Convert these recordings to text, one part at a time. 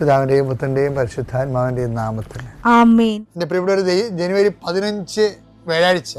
പിതാവിന്റെയും പുത്രന്റെയും പരിശുദ്ധാത്മാവിന്റെയും നാമത്തിൽ. പ്രിയപ്പെട്ട ജനുവരി പതിനഞ്ച് വ്യാഴാഴ്ച.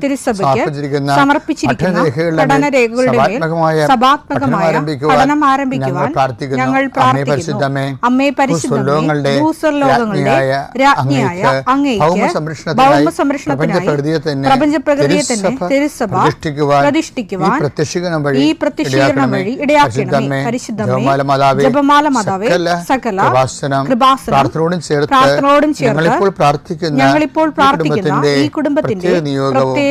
തിരുസഭയ്ക്ക് സമർപ്പിച്ചിരിക്കുന്ന പഠന രേഖകളുടെ മേൽ സഭാത്മകമായ പഠനം ആരംഭിക്കുവാൻ ഞങ്ങൾ പ്രാർത്ഥിക്കുന്നു. അമ്മേ പരിശുദ്ധമേ, ഭൂസ്വർലോകങ്ങളുടെ രാജ്ഞിയായ അങ്ങേക്ക് പ്രപഞ്ചപ്രകൃതിയെ തന്നെ തിരുസഭ പ്രതിഷ്ഠിക്കുവാൻ ഈ പ്രത്യക്ഷീകരണം വഴി ഇടയാക്കണമേ. പരിശുദ്ധമേ ജപമാല മാതാവേ സകല പ്രാർത്ഥനയോടും ചേർത്ത് ഞങ്ങളിപ്പോൾ പ്രാർത്ഥിക്കുന്ന ഞങ്ങളിപ്പോൾ ഈ പ്രാർത്ഥിക്കുന്ന കുടുംബത്തിന്റെ ഈ കുടുംബത്തിന്റെ പ്രത്യേക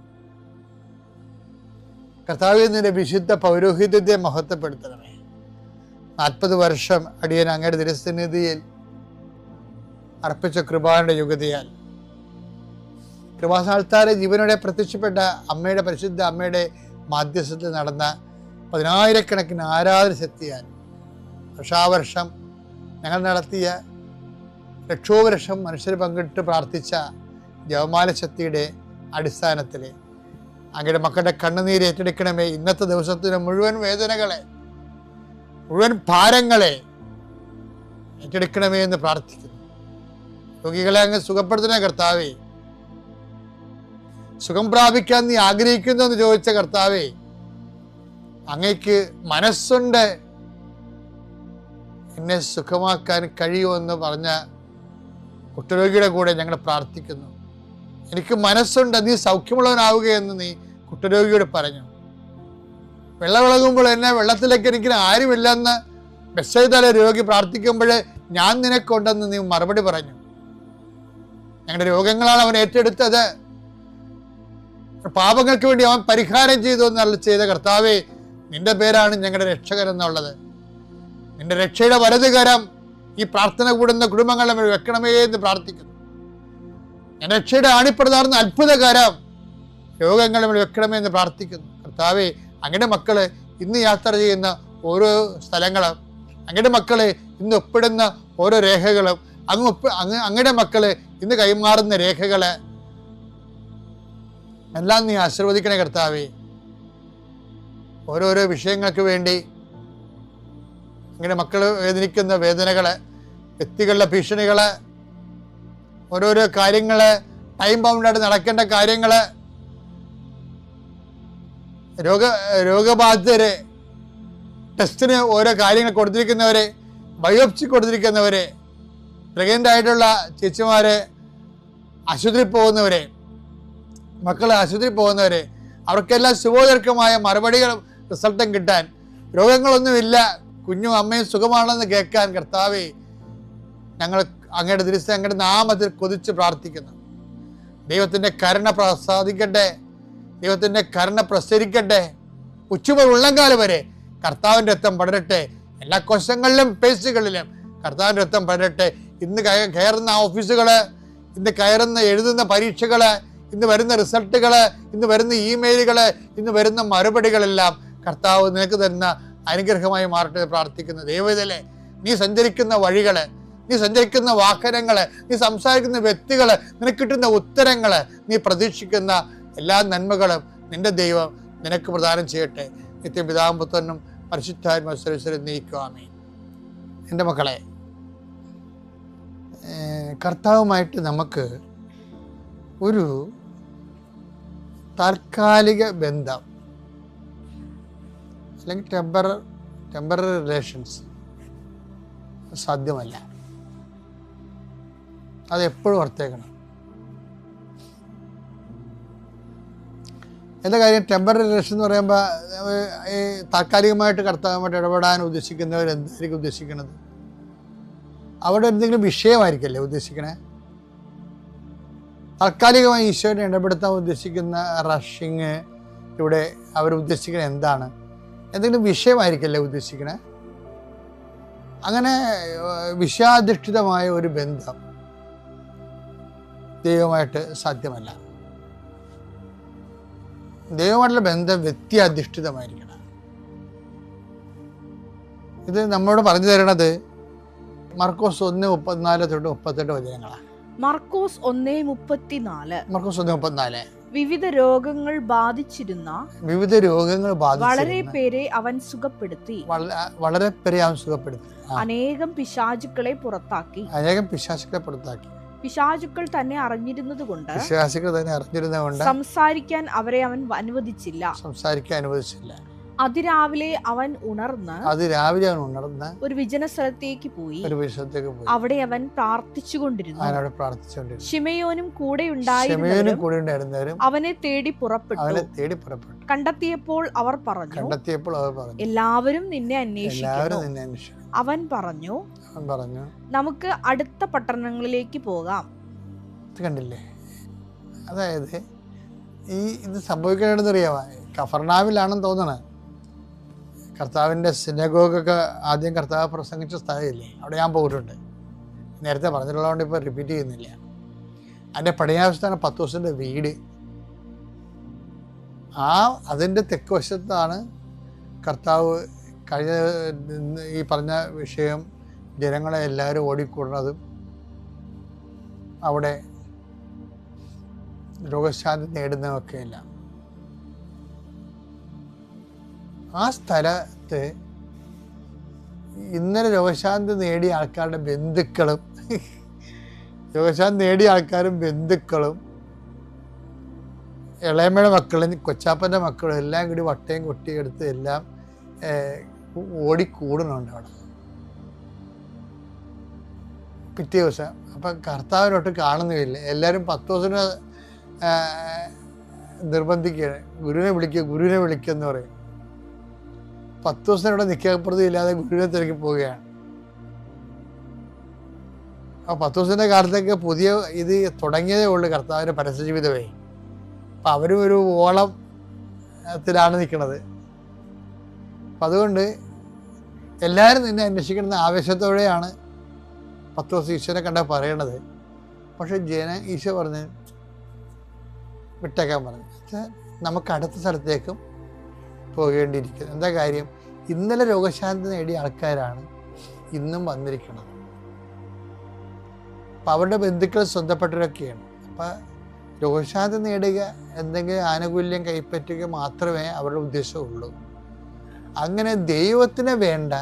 കർത്താവെ നിന്റെ വിശുദ്ധ പൗരോഹിത്യത്തെ മഹത്വപ്പെടുത്തണമേ. നാൽപ്പത് വർഷം അടിയൻ അങ്ങയുടെ തിരുസന്നിധിയിൽ അർപ്പിച്ച കൃപാന്റെ യുഗതിയാൽ കൃപാസ്ഥാനത്താരെ ജീവനോടെ പ്രത്യക്ഷപ്പെട്ട അമ്മയുടെ പരിശുദ്ധ അമ്മയുടെ മാധ്യസ്ഥത്തിൽ നടന്ന പതിനായിരക്കണക്കിന് ആരാധന ശക്തിയാൽ വർഷാവർഷം ഞങ്ങൾ നടത്തിയ ലക്ഷോപലക്ഷം മനുഷ്യർ പങ്കിട്ട് പ്രാർത്ഥിച്ച ജവമാല ശക്തിയുടെ അടിസ്ഥാനത്തിൽ അങ്ങയുടെ മക്കളുടെ കണ്ണുനീര് ഏറ്റെടുക്കണമേ. ഇന്നത്തെ ദിവസത്തിന് മുഴുവൻ വേദനകളെ മുഴുവൻ ഭാരങ്ങളെ ഏറ്റെടുക്കണമേ എന്ന് പ്രാർത്ഥിക്കുന്നു. രോഗികളെ അങ്ങ് സുഖപ്പെടുത്തുന്ന കർത്താവേ. സുഖം പ്രാപിക്കാൻ നീ ആഗ്രഹിക്കുന്നു എന്ന് ചോദിച്ച കർത്താവേ അങ്ങയ്ക്ക് മനസ്സുണ്ട്. എന്നെ സുഖമാക്കാൻ കഴിയുമെന്ന് പറഞ്ഞ കുട്ടരോഗിയുടെ കൂടെ ഞങ്ങൾ പ്രാർത്ഥിക്കുന്നു. എനിക്ക് മനസ്സുണ്ട് നീ സൗഖ്യമുള്ളവനാവുകയെന്ന് നീ കുട്ടരോഗിയോട് പറഞ്ഞു. വെള്ളമിളകുമ്പോൾ എന്നെ വെള്ളത്തിലേക്ക് എനിക്ക് ആരുമില്ലെന്ന് ബെസ്സൈതല രോഗി പ്രാർത്ഥിക്കുമ്പോൾ ഞാൻ നിനക്കുണ്ടെന്ന് നീ മറുപടി പറഞ്ഞു. ഞങ്ങളുടെ രോഗങ്ങളാണ് അവൻ ഏറ്റെടുത്തത്. പാപങ്ങൾക്ക് വേണ്ടി അവൻ പരിഹാരം ചെയ്തു എന്നല്ല ചെയ്ത കർത്താവേ നിന്റെ പേരാണ് ഞങ്ങളുടെ രക്ഷകൻ എന്നുള്ളത്. നിന്റെ രക്ഷയുടെ വലതുകരം ഈ പ്രാർത്ഥന കൂടുന്ന കുടുംബങ്ങളെ വെക്കണമേ എന്ന് പ്രാർത്ഥിക്കുന്നു. രക്ഷയുടെ ആണിപ്രധാർന്ന അത്ഭുതകരം രോഗങ്ങൾ വെക്കണമേ എന്ന് പ്രാർത്ഥിക്കുന്നു. കർത്താവെ അങ്ങയുടെ മക്കൾ ഇന്ന് യാത്ര ചെയ്യുന്ന ഓരോ സ്ഥലങ്ങളും അങ്ങയുടെ മക്കൾ ഇന്ന് ഒപ്പിടുന്ന ഓരോ രേഖകളും അങ്ങ് ഒപ്പ് അങ്ങ് അങ്ങയുടെ മക്കൾ ഇന്ന് കൈമാറുന്ന രേഖകൾ എല്ലാം നീ ആശീർവദിക്കണേ കർത്താവേ. ഓരോരോ വിഷയങ്ങൾക്ക് വേണ്ടി അങ്ങനെ മക്കൾ വേദനിക്കുന്ന വേദനകൾ വ്യക്തികളുടെ ഭീഷണികൾ ഓരോരോ കാര്യങ്ങൾ ടൈം ബൗണ്ടായിട്ട് നടക്കേണ്ട കാര്യങ്ങൾ രോഗ രോഗബാധിതരെ ടെസ്റ്റിന് ഓരോ കാര്യങ്ങൾ കൊടുത്തിരിക്കുന്നവരെ ബയോപ്സി കൊടുത്തിരിക്കുന്നവരെ പ്രഗ്നന്റ് ആയിട്ടുള്ള ചേച്ചിമാരെ ആശുപത്രിയിൽ പോകുന്നവരെ മക്കൾ ആശുപത്രിയിൽ പോകുന്നവരെ അവർക്കെല്ലാം ശുഭോദർക്കമായ മറുപടികൾ റിസൾട്ടും കിട്ടാൻ രോഗങ്ങളൊന്നുമില്ല കുഞ്ഞും അമ്മയും സുഖമാണെന്ന് കേൾക്കാൻ കർത്താവേ ഞങ്ങൾ അങ്ങയുടെ ദിവസം അങ്ങയുടെ നാമത്തിൽ കൊതിച്ച് പ്രാർത്ഥിക്കുന്നു. ദൈവത്തിന്റെ കരുണ പ്രസാദിക്കട്ടെ. ദൈവത്തിന്റെ കരുണ പ്രസരിക്കട്ടെ. ഉച്ചമ ഉള്ളംകാലം വരെ കർത്താവിന്റെ രക്തം പടരട്ടെ. എല്ലാ കോശങ്ങളിലും പേശുകളിലും കർത്താവിന്റെ രക്തം പടരട്ടെ. ഇന്ന് കയറുന്ന ഓഫീസുകൾ ഇന്ന് കയറുന്ന എഴുതുന്ന പരീക്ഷകൾ ഇന്ന് വരുന്ന റിസൾട്ടുകൾ ഇന്ന് വരുന്ന ഇമെയിലുകൾ ഇന്ന് വരുന്ന മറുപടികളെല്ലാം കർത്താവ് നിനക്ക് തരുന്ന അനുഗ്രഹമായി മാറട്ടെ പ്രാർത്ഥിക്കുന്നു. ദൈവത്തിലെ നീ സഞ്ചരിക്കുന്ന വഴികൾ നീ സഞ്ചരിക്കുന്ന വാഹനങ്ങൾ നീ സംസാരിക്കുന്ന വ്യക്തികൾ നിനക്ക് കിട്ടുന്ന ഉത്തരങ്ങൾ നീ പ്രതീക്ഷിക്കുന്ന എല്ലാ നന്മകളും നിന്റെ ദൈവം നിനക്ക് പ്രദാനം ചെയ്യട്ടെ. നിത്യം പിതാവും പുത്രനും പരിശുദ്ധാത്മ മത്സരം നീക്കുവാമേ എന്റെ മക്കളെ കർത്താവുമായിട്ട് നമുക്ക് ഒരു താൽക്കാലിക ബന്ധം അല്ലെങ്കിൽ ടെമ്പറ ടെമ്പററി റിലേഷൻസ് സാധ്യമല്ല. അത് എപ്പോഴും ഓർത്തേക്കണം. എന്താ കാര്യം? ടെമ്പററി റിലേഷൻ എന്ന് പറയുമ്പോൾ ഈ താൽക്കാലികമായിട്ട് കർത്താവുമായിട്ട് ഇടപെടാൻ ഉദ്ദേശിക്കുന്നവർ എന്തായിരിക്കും ഉദ്ദേശിക്കുന്നത്? അവിടെ എന്തെങ്കിലും വിഷയമായിരിക്കല്ലേ ഉദ്ദേശിക്കണേ? താൽക്കാലികമായി ഈശോനെ ഇടപെടുത്താൻ ഉദ്ദേശിക്കുന്ന റഷിങ് ഇവിടെ അവർ എന്താണ്? എന്തെങ്കിലും വിഷയമായിരിക്കല്ലേ ഉദ്ദേശിക്കണേ? അങ്ങനെ വിഷയാധിഷ്ഠിതമായ ഒരു ബന്ധം ദൈവമായിട്ട് സാധ്യമല്ല. ദൈവമായിട്ടുള്ള ബന്ധം വ്യക്തിയധിഷ്ഠിതമായിരിക്കണം. ഇത് നമ്മളോട് പറഞ്ഞു തരണത് മർക്കോസ് ഒന്ന് മുപ്പത്തിനാല് തൊട്ട് മുപ്പത്തെട്ട് വചനങ്ങളാണ്. മർക്കോസ് ഒന്നേ മുപ്പത്തിനാല്. മർക്കോസ് ഒന്ന് മുപ്പത്തിനാല്. വിവിധ രോഗങ്ങൾ ബാധിച്ചിരുന്ന വിവിധ രോഗങ്ങൾ വളരെ പേരെ അവൻ സുഖപ്പെടുത്തി. വളരെ പേരെ അവൻ സുഖപ്പെടുത്തി. അനേകം പിശാചുക്കളെ പുറത്താക്കി. അനേകം പിശാചുക്കളെ പുറത്താക്കി. പിശാചുക്കൾ തന്നെ അറിഞ്ഞിരുന്നതുകൊണ്ട് കൊണ്ട് തന്നെ അറിഞ്ഞിരുന്നതുകൊണ്ട് സംസാരിക്കാൻ അവരെ അവൻ അനുവദിച്ചില്ല. സംസാരിക്കാൻ അനുവദിച്ചില്ല. അതിരാവിലെ അവൻ ഉണർന്ന് അതിരാവിലെ അവൻ ഉണർന്ന് ഒരു വിജന സ്ഥലത്തേക്ക് പോയി. ഒരു വിഷയത്തേക്ക് പോയി. അവിടെ അവൻ പ്രാർത്ഥിച്ചുകൊണ്ടിരുന്നു. അവനവിടെ പ്രാർത്ഥിച്ചുകൊണ്ടിരുന്നു. ഷിമയോനും കൂടെ ഉണ്ടായിരുന്നു കൂടെ ഉണ്ടായിരുന്നവരും അവനെ തേടി പുറപ്പെട്ടു. അവനെ തേടി പുറപ്പെട്ടു. കണ്ടെത്തിയപ്പോൾ അവർ പറഞ്ഞു കണ്ടെത്തിയപ്പോൾ അവർ പറഞ്ഞു. എല്ലാവരും നിന്നെ അന്വേഷിക്കുന്നു. എല്ലാവരും നിന്നെ അന്വേഷിച്ചു അവൻ പറഞ്ഞു അവൻ പറഞ്ഞു നമുക്ക് അടുത്ത പട്ടണങ്ങളിലേക്ക് പോകാം. ഇത് കണ്ടില്ലേ? അതായത് ഈ ഇത് സംഭവിക്കണമെന്ന് അറിയാമോ കഫർണാവിലാണെന്ന് തോന്നണത് കർത്താവിന്റെ സിനഗോഗൊക്കെ ആദ്യം കർത്താവ് പ്രസംഗിച്ച സ്ഥലമില്ലേ? അവിടെ ഞാൻ പോയിട്ടുണ്ട്. നേരത്തെ പറഞ്ഞിട്ടുള്ളതുകൊണ്ട് ഇപ്പോൾ റിപ്പീറ്റ് ചെയ്യുന്നില്ല. അതിന്റെ പടിഞ്ഞാവശത്താണ് പത്ത് ദിവസത്തിന്റെ വീട്. ആ അതിന്റെ തെക്ക് വശത്താണ് കർത്താവ് കഴിഞ്ഞ ഈ പറഞ്ഞ വിഷയം ജനങ്ങളെ എല്ലാവരും ഓടിക്കൂടുന്നതും. അവിടെ രോഗശാന്തി നേടുന്നതൊക്കെയല്ല ആ സ്ഥലത്ത് ഇന്നലെ രോഗശാന്തി നേടിയ ആൾക്കാരുടെ ബന്ധുക്കളും രോഗശാന്തി നേടിയ ആൾക്കാരും ബന്ധുക്കളും ഇളയമ്മയുടെ മക്കളും കൊച്ചാപ്പന്റെ മക്കളും എല്ലാം കൂടി വട്ടയും കൊട്ടിയും എടുത്ത് എല്ലാം ഓടിക്കൂടുന്നുണ്ട് അവിടെ. പിറ്റേ ദിവസം. അപ്പം കർത്താവിനൊട്ട് കാണുന്നുമില്ല എല്ലാവരും പത്ത് ദിവസത്തിന് നിർബന്ധിക്കുകയാണ്. ഗുരുവിനെ വിളിക്കുക ഗുരുവിനെ വിളിക്കുക എന്ന് പറയും. പത്ത് ദിവസം ഇവിടെ നിൽക്കപ്പുറത്തും ഇല്ലാതെ ഗുരുവിനെ തിരക്കി പോവുകയാണ്. ആ പത്ത് ദിവസത്തിന്റെ കാലത്തേക്ക് പുതിയ ഇത് തുടങ്ങിയതേ ഉള്ളൂ കർത്താവിന്റെ പരസ്യജീവിതമേ അപ്പം അവരും ഒരു ഓളത്തിലാണ് നിൽക്കുന്നത്. അപ്പം അതുകൊണ്ട് എല്ലാവരും നിന്നെ അന്വേഷിക്കുന്ന ആവേശത്തോടെയാണ് പത്ത് ദിവസം ഈശ്വരനെ കണ്ട പറയണത്. പക്ഷെ ജന ഈശോ പറഞ്ഞ് വിട്ടേക്കാൻ പറഞ്ഞു. നമുക്ക് അടുത്ത സ്ഥലത്തേക്കും പോകേണ്ടിയിരിക്കുന്നത് എന്താ കാര്യം? ഇന്നലെ രോഗശാന്തി നേടിയ ആൾക്കാരാണ് ഇന്നും വന്നിരിക്കുന്നത്. അപ്പം അവരുടെ ബന്ധുക്കൾ സ്വന്തപ്പെട്ടവരൊക്കെയാണ്. അപ്പം രോഗശാന്തി നേടുക എന്തെങ്കിലും ആനുകൂല്യം കൈപ്പറ്റുക മാത്രമേ അവരുടെ ഉദ്ദേശമുള്ളൂ അങ്ങനെ ദൈവത്തിന് വേണ്ട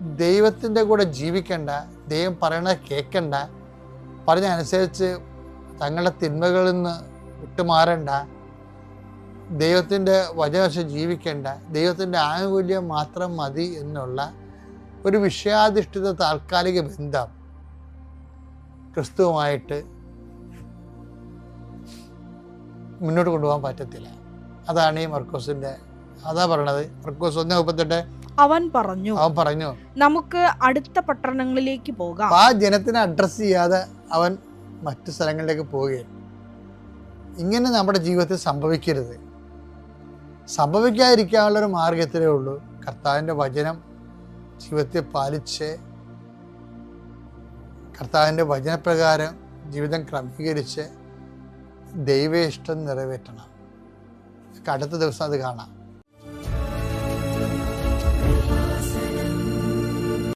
ദൈവത്തിന്റെ കൂടെ ജീവിക്കണ്ട ദൈവം പറയണ കേൾക്കണ്ട പറഞ്ഞ അനുസരിച്ച് തങ്ങളുടെ തിന്മകളിൽ നിന്ന് വിട്ടുമാറണ്ട ദൈവത്തിന്റെ വചവശം ജീവിക്കേണ്ട ദൈവത്തിന്റെ ആനുകൂല്യം മാത്രം മതി എന്നുള്ള ഒരു വിഷയാധിഷ്ഠിത താൽക്കാലിക ബന്ധം ക്രിസ്തുവുമായിട്ട് മുന്നോട്ട് കൊണ്ടുപോകാൻ പറ്റത്തില്ല. അതാണ് ഈ മർക്കോസിന്റെ അതാ പറയണത് മർക്കോസ് ഒന്നേ മുപ്പത്തെട്ട്. അവൻ പറഞ്ഞു അവൻ പറഞ്ഞു നമുക്ക് അടുത്ത പട്ടണങ്ങളിലേക്ക് പോകാം. ആ ജനത്തിനെ അഡ്രസ്സ് ചെയ്യാതെ അവൻ മറ്റു സ്ഥലങ്ങളിലേക്ക് പോവുകയാണ്. ഇങ്ങനെ നമ്മുടെ ജീവിതത്തിൽ സംഭവിക്കരുത്. സംഭവിക്കാതിരിക്കാനുള്ള ഒരു മാർഗത്തിലേ ഉള്ളൂ. കർത്താവിന്റെ വചനം ജീവിതത്തെ പാലിച്ച് കർത്താവിന്റെ വചനപ്രകാരം ജീവിതം ക്രമീകരിച്ച് ദൈവേഷ്ടം നിറവേറ്റണം. അടുത്ത ദിവസം അത് കാണാം.